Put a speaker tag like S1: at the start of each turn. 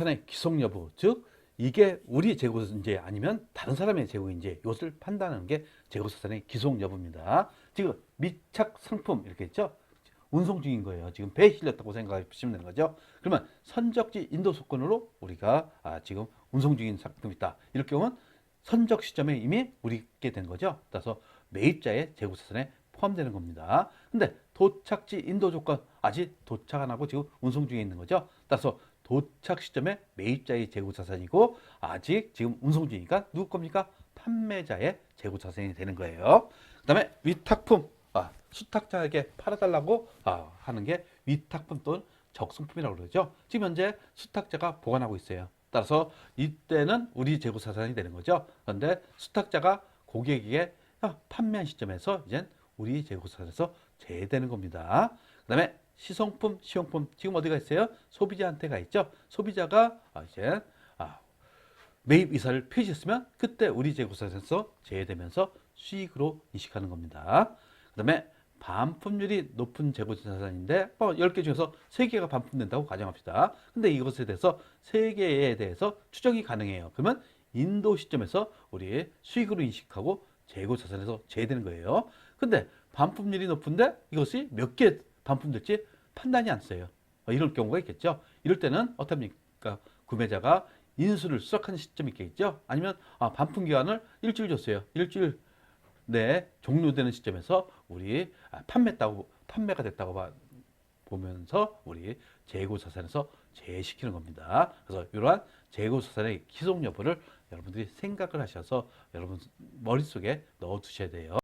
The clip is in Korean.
S1: 재고자산의 기속 여부, 즉 이게 우리 재고인지 아니면 다른 사람의 재고인지 이것을 판단하는 게 재고자산의 기속 여부입니다. 지금 미착 상품 이렇게 있죠? 운송 중인 거예요. 지금 배에 실렸다고 생각하시면 되는 거죠. 그러면 선적지 인도 소건으로 우리가 아, 지금 운송 중인 상품이 있다. 이럴 경우는 선적 시점에 이미 우리게 된 거죠. 따라서 매입자의 재고자산에 포함되는 겁니다. 근데 도착지 인도 조건 아직 도착 안 하고 지금 운송 중에 있는 거죠. 따라서 도착 시점에 매입자의 재고 자산이고 아직 지금 운송 중이니까 누구 겁니까? 판매자의 재고 자산이 되는 거예요. 그 다음에 위탁품 아, 수탁자에게 팔아달라고 아, 하는 게 위탁품 또는 적성품이라고 그러죠. 지금 현재 수탁자가 보관하고 있어요. 따라서 이때는 우리 재고 자산이 되는 거죠. 그런데 수탁자가 고객에게 아, 판매한 시점에서 이제 우리 재고 자산에서 제외되는 겁니다. 그 다음에 시성품, 시용품 지금 어디가 있어요? 소비자한테가 있죠. 소비자가 아, 이제 아, 매입 의사를 표시했으면 그때 우리 재고자산에서 제외되면서 수익으로 인식하는 겁니다. 그 다음에 반품률이 높은 재고자산인데 어, 10개 중에서 3개가 반품된다고 가정합시다. 근데 이것에 대해서 3개에 대해서 추정이 가능해요. 그러면 인도 시점에서 우리 수익으로 인식하고 재고자산에서 제외되는 거예요. 근데 반품률이 높은데 이것이 몇 개 반품될지 판단이 안 써요. 어, 이럴 경우가 있겠죠. 이럴 때는 어떻습니까? 구매자가 인수를 수락하는 시점이 있겠죠. 아니면 아, 반품 기간을 일주일 줬어요. 일주일 내 종료되는 시점에서 우리 아, 판매했다고 판매가 됐다고 봐- 보면서 우리 재고 자산에서 제외시키는 겁니다. 그래서 이러한 재고 자산의 기속 여부를 여러분들이 생각을 하셔서 여러분 머릿속에 넣어 두셔야 돼요.